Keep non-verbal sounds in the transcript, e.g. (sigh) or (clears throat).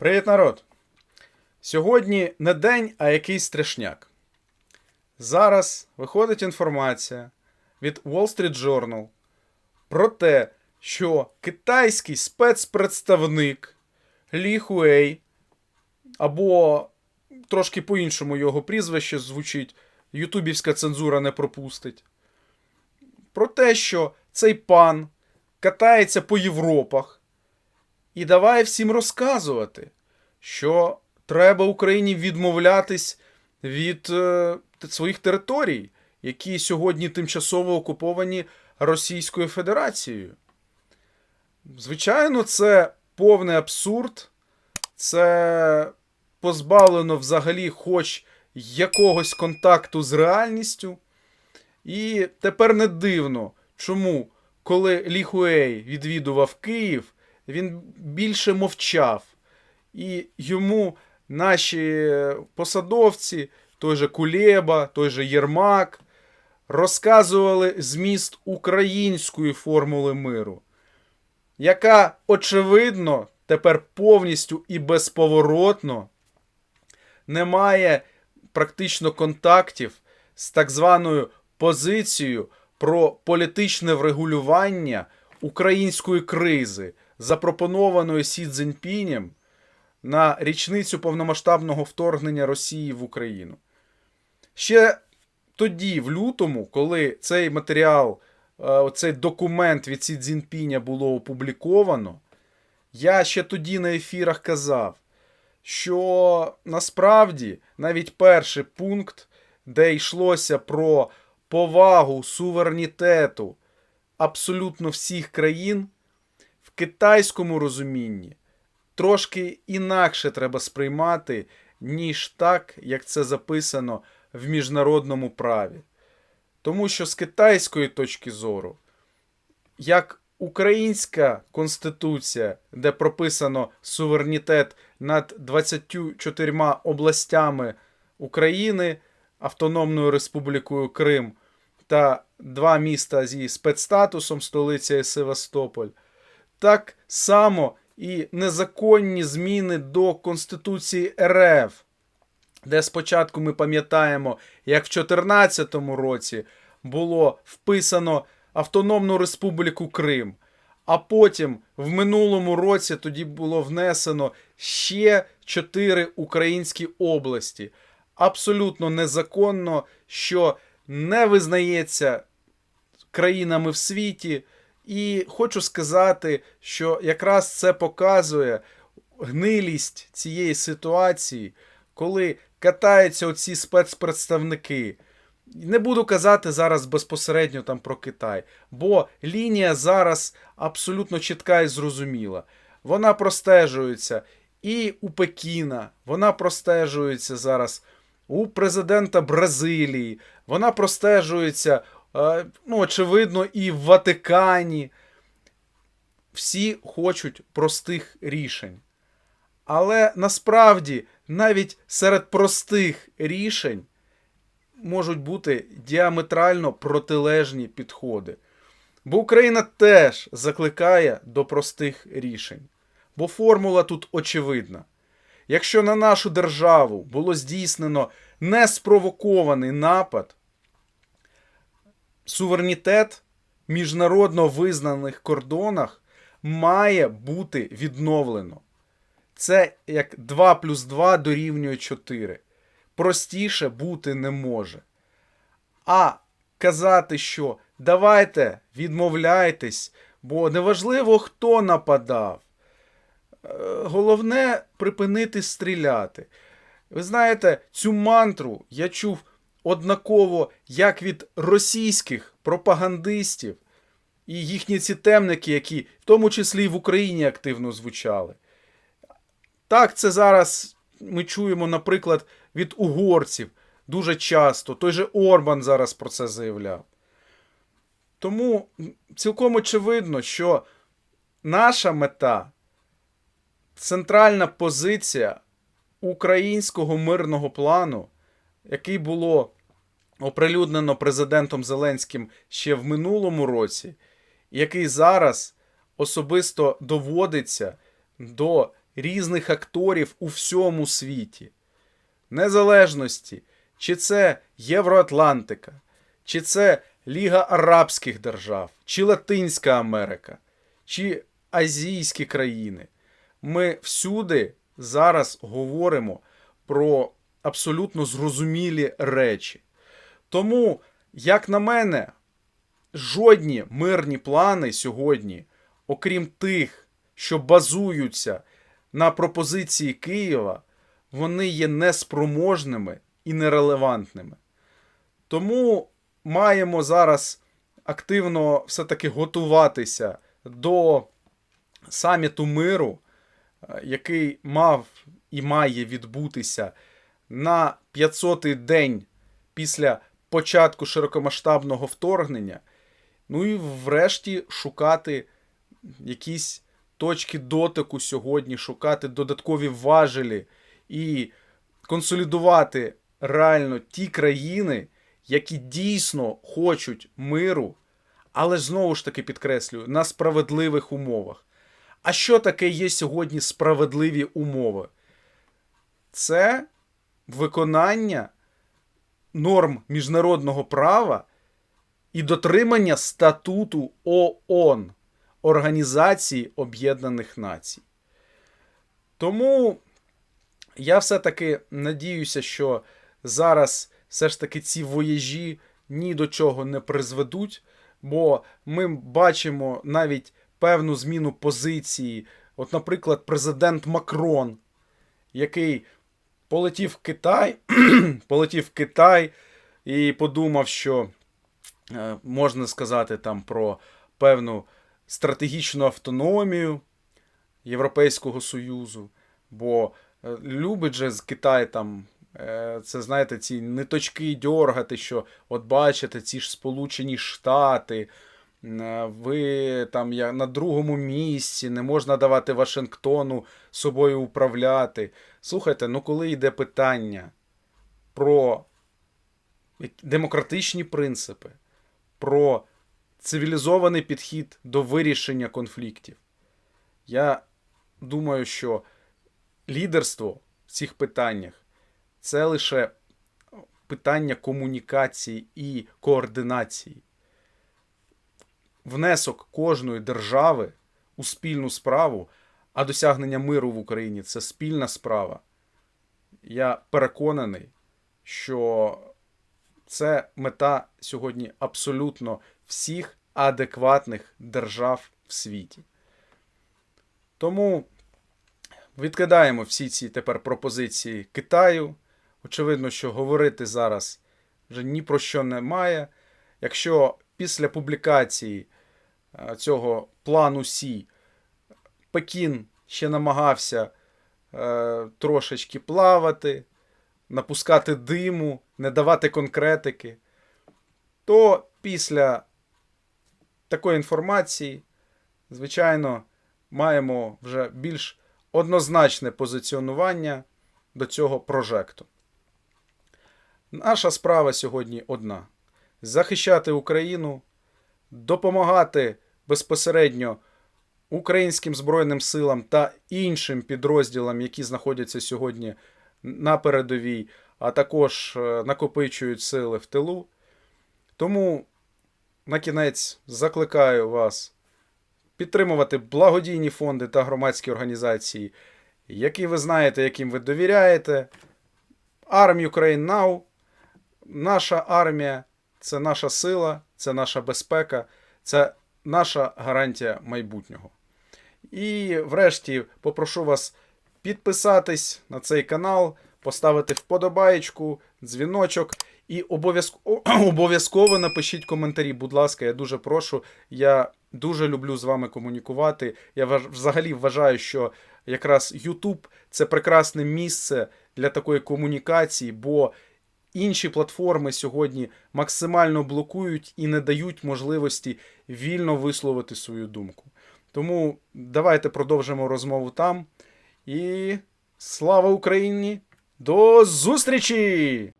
Привіт, народ! Сьогодні не день, а якийсь страшняк. Зараз виходить інформація від Wall Street Journal про те, що китайський спецпредставник Лі Хуей, або трошки по-іншому його прізвище звучить, ютубівська цензура не пропустить. Про те, що цей пан катається по Європах і давай всім розказувати, що треба Україні відмовлятись від е, своїх територій, які сьогодні тимчасово окуповані Російською Федерацією. Звичайно, це повний абсурд, це позбавлено взагалі хоч якогось контакту з реальністю. І тепер не дивно, чому, коли Лі Хуей відвідував Київ, він більше мовчав. І йому наші посадовці, той же Кулеба, той же Єрмак, розказували зміст української формули миру, яка, очевидно, тепер повністю і безповоротно не має практично контактів з так званою позицією про політичне врегулювання української кризи, запропонованої Сі Цзіньпінем на річницю повномасштабного вторгнення Росії в Україну. Ще тоді, в лютому, коли цей матеріал, е, цей документ від Сі Цзіньпіня було опубліковано, я ще тоді на ефірах казав, що насправді навіть перший пункт, де йшлося про повагу суверенітету абсолютно всіх країн, китайському розумінні трошки інакше треба сприймати, ніж так, як це записано в міжнародному праві. Тому що з китайської точки зору, як українська конституція, де прописано суверенітет над 24 областями України, Автономною Республікою Крим та два міста зі спецстатусом, столиця Севастополь, так само і незаконні зміни до Конституції РФ, де спочатку ми пам'ятаємо, як в 2014 році було вписано Автономну Республіку Крим, а потім в минулому році тоді було внесено ще чотири українські області. Абсолютно незаконно, що не визнається країнами в світі. І хочу сказати, що якраз це показує гнилість цієї ситуації, коли катаються оці спецпредставники. Не буду казати зараз безпосередньо там про Китай, бо лінія зараз абсолютно чітка і зрозуміла. Вона простежується і у Пекіна, вона простежується зараз у президента Бразилії, вона простежується, ну, очевидно, і в Ватикані. Всі хочуть простих рішень. Але насправді навіть серед простих рішень можуть бути діаметрально протилежні підходи. Бо Україна теж закликає до простих рішень. Бо формула тут очевидна. Якщо на нашу державу було здійснено неспровокований напад, суверенітет міжнародно визнаних кордонах має бути відновлено. Це як 2 плюс 2 дорівнює 4. Простіше бути не може. А казати, що давайте відмовляйтесь, бо неважливо, хто нападав. Е, Головне припинити стріляти. Ви знаєте, цю мантру я чув однаково як від російських пропагандистів і їхні ці темники, які в тому числі і в Україні активно звучали. Так, це зараз ми чуємо, наприклад, від угорців дуже часто. Той же Орбан зараз про це заявляв. Тому цілком очевидно, що наша мета, центральна позиція українського мирного плану, який було оприлюднено президентом Зеленським ще в минулому році, який зараз особисто доводиться до різних акторів у всьому світі. Незалежності, чи це Євроатлантика, чи це Ліга Арабських держав, чи Латинська Америка, чи азійські країни. Ми всюди зараз говоримо про абсолютно зрозумілі речі. Тому, як на мене, жодні мирні плани сьогодні, окрім тих, що базуються на пропозиції Києва, вони є неспроможними і нерелевантними. Тому маємо зараз активно все-таки готуватися до саміту миру, е, який мав і має відбутися на 500-й день після початку широкомасштабного вторгнення. Ну і врешті шукати якісь точки дотику сьогодні, шукати додаткові важелі і консолідувати реально ті країни, які дійсно хочуть миру, але знову ж таки підкреслюю, на справедливих умовах. А що таке є сьогодні справедливі умови? Це виконання норм міжнародного права і дотримання статуту ООН Організації Об'єднаних Націй. Тому я все-таки надіюся, що зараз все ж таки ці вояжі ні до чого не призведуть, бо ми бачимо навіть певну зміну позиції. От, наприклад, президент Макрон, який полетів в Китай, (clears throat) полетів в Китай і подумав, що е, можна сказати там про певну стратегічну автономію Європейського Союзу, бо е, любить же з Китай там. е, Це, знаєте, ці ниточки дьоргати, що от бачите, ці ж Сполучені Штати, ви там я на другому місці, не можна давати Вашингтону собою управляти. Слухайте, ну коли йде питання про демократичні принципи, про цивілізований підхід до вирішення конфліктів, я думаю, що лідерство в цих питаннях це лише питання комунікації і координації. Внесок кожної держави у спільну справу, а досягнення миру в Україні це спільна справа. Я переконаний, що це мета сьогодні абсолютно всіх адекватних держав в світі. Тому відкидаємо всі ці тепер пропозиції Китаю. Очевидно, що говорити зараз вже ні про що немає. Якщо після публікації цього плану Сі. Пекін ще намагався е, трошечки плавати, напускати диму, не давати конкретики, то після такої інформації, звичайно, маємо вже більш однозначне позиціонування до цього прожекту. Наша справа сьогодні одна: захищати Україну, допомагати безпосередньо українським Збройним силам та іншим підрозділам, які знаходяться сьогодні на передовій, а також е, накопичують сили в тилу. Тому на кінець закликаю вас підтримувати благодійні фонди та громадські організації, які ви знаєте, яким ви довіряєте. Arm Ukraine Now. Наша армія це наша сила, це наша безпека, це наша гарантія майбутнього. І врешті попрошу вас підписатись на цей канал, поставити вподобаєчку, дзвіночок і обов'язково (clears throat) обов'язково напишіть коментарі. Будь ласка, я дуже прошу. Я дуже люблю з вами комунікувати. Я взагалі вважаю, що якраз YouTube це прекрасне місце для такої комунікації, бо інші платформи сьогодні максимально блокують і не дають можливості вільно висловити свою думку. Тому давайте продовжимо розмову там. І слава Україні! До зустрічі!